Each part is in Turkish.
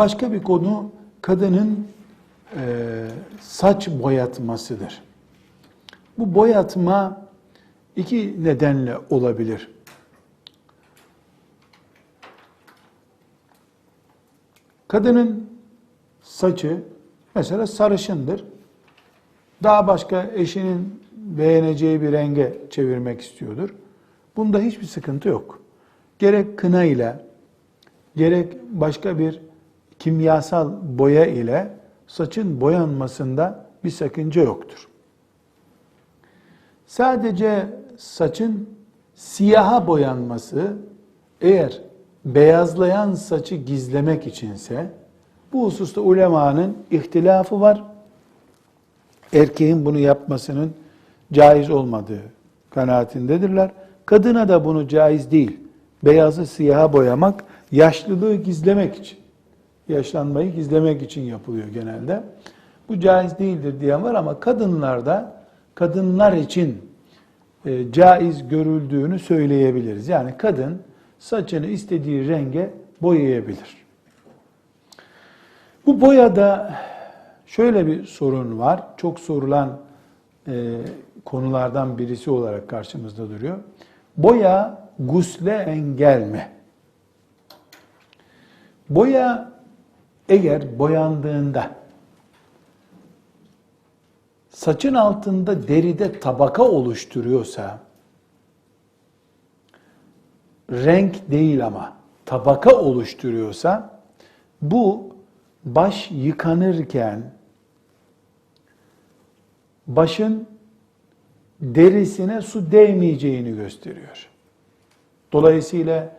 Başka bir konu kadının e, saç boyatmasıdır. Bu boyatma iki nedenle olabilir. Kadının saçı mesela sarışındır. Daha başka eşinin beğeneceği bir renge çevirmek istiyordur. Bunda hiçbir sıkıntı yok. Gerek kına ile gerek başka bir kimyasal boya ile saçın boyanmasında bir sakınca yoktur. Sadece saçın siyaha boyanması eğer beyazlayan saçı gizlemek içinse bu hususta ulemanın ihtilafı var. Erkeğin bunu yapmasının caiz olmadığı kanaatindedirler. Kadına da bunu caiz değil. Beyazı siyaha boyamak yaşlılığı gizlemek için, yaşlanmayı gizlemek için yapılıyor genelde. Bu caiz değildir diyen var ama kadınlarda kadınlar için e, caiz görüldüğünü söyleyebiliriz. Yani kadın saçını istediği renge boyayabilir. Bu boyada şöyle bir sorun var. Çok sorulan e, konulardan birisi olarak karşımızda duruyor. Boya gusle engel mi? Boya eğer boyandığında saçın altında deride tabaka oluşturuyorsa renk değil ama tabaka oluşturuyorsa bu baş yıkanırken başın derisine su değmeyeceğini gösteriyor. Dolayısıyla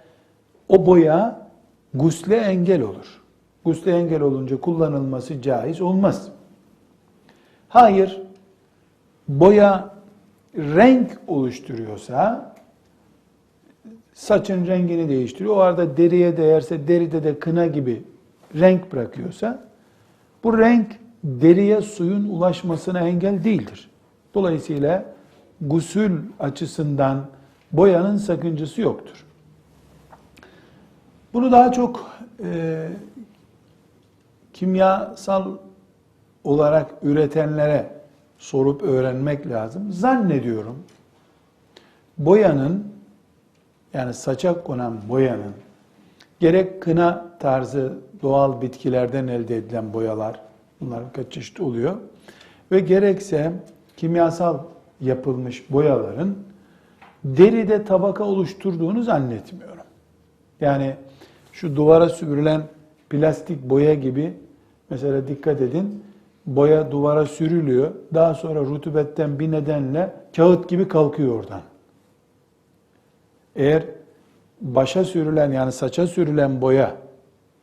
o boya gusle engel olur. Gusle engel olunca kullanılması caiz olmaz. Hayır, boya renk oluşturuyorsa saçın rengini değiştiriyor. O arada deriye değerse deride de kına gibi renk bırakıyorsa bu renk deriye suyun ulaşmasına engel değildir. Dolayısıyla gusül açısından boyanın sakıncası yoktur. Bunu daha çok e, kimyasal olarak üretenlere sorup öğrenmek lazım. Zannediyorum boyanın yani saça konan boyanın gerek kına tarzı doğal bitkilerden elde edilen boyalar bunlar kaç çeşit oluyor ve gerekse kimyasal yapılmış boyaların deride tabaka oluşturduğunu zannetmiyorum. Yani şu duvara sürülen plastik boya gibi mesela dikkat edin boya duvara sürülüyor. Daha sonra rutubetten bir nedenle kağıt gibi kalkıyor oradan. Eğer başa sürülen yani saça sürülen boya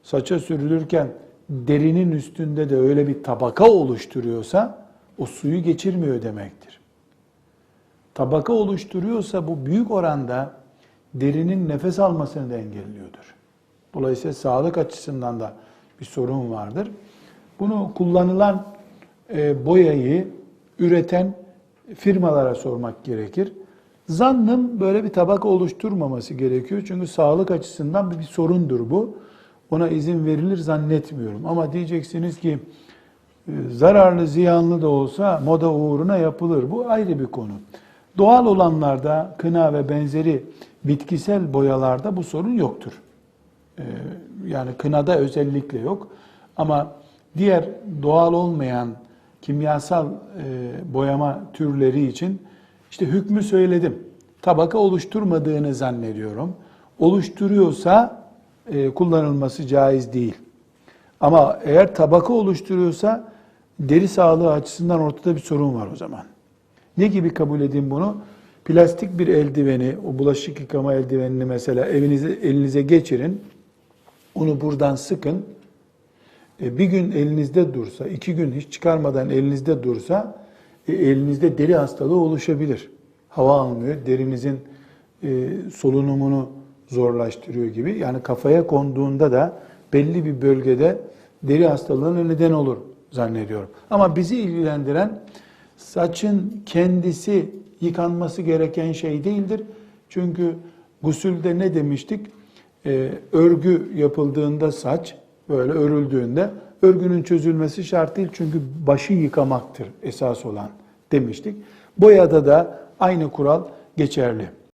saça sürülürken derinin üstünde de öyle bir tabaka oluşturuyorsa o suyu geçirmiyor demektir. Tabaka oluşturuyorsa bu büyük oranda derinin nefes almasını da engelliyordur. Dolayısıyla sağlık açısından da bir sorun vardır. Bunu kullanılan e, boyayı üreten firmalara sormak gerekir. Zannım böyle bir tabaka oluşturmaması gerekiyor. Çünkü sağlık açısından bir sorundur bu. Ona izin verilir zannetmiyorum. Ama diyeceksiniz ki e, zararlı, ziyanlı da olsa moda uğruna yapılır. Bu ayrı bir konu. Doğal olanlarda kına ve benzeri bitkisel boyalarda bu sorun yoktur. E, yani kınada özellikle yok. Ama diğer doğal olmayan kimyasal e, boyama türleri için işte hükmü söyledim. Tabaka oluşturmadığını zannediyorum. Oluşturuyorsa e, kullanılması caiz değil. Ama eğer tabaka oluşturuyorsa deri sağlığı açısından ortada bir sorun var o zaman. Ne gibi kabul edin bunu? Plastik bir eldiveni, o bulaşık yıkama eldivenini mesela evinize elinize geçirin. Onu buradan sıkın. E, bir gün elinizde dursa, iki gün hiç çıkarmadan elinizde dursa e, elinizde deri hastalığı oluşabilir. Hava almıyor, derinizin e, solunumunu zorlaştırıyor gibi. Yani kafaya konduğunda da belli bir bölgede deri hastalığına neden olur zannediyorum. Ama bizi ilgilendiren saçın kendisi yıkanması gereken şey değildir. Çünkü gusülde ne demiştik? Ee, örgü yapıldığında saç böyle örüldüğünde örgünün çözülmesi şart değil çünkü başı yıkamaktır esas olan demiştik. Boyada da aynı kural geçerli.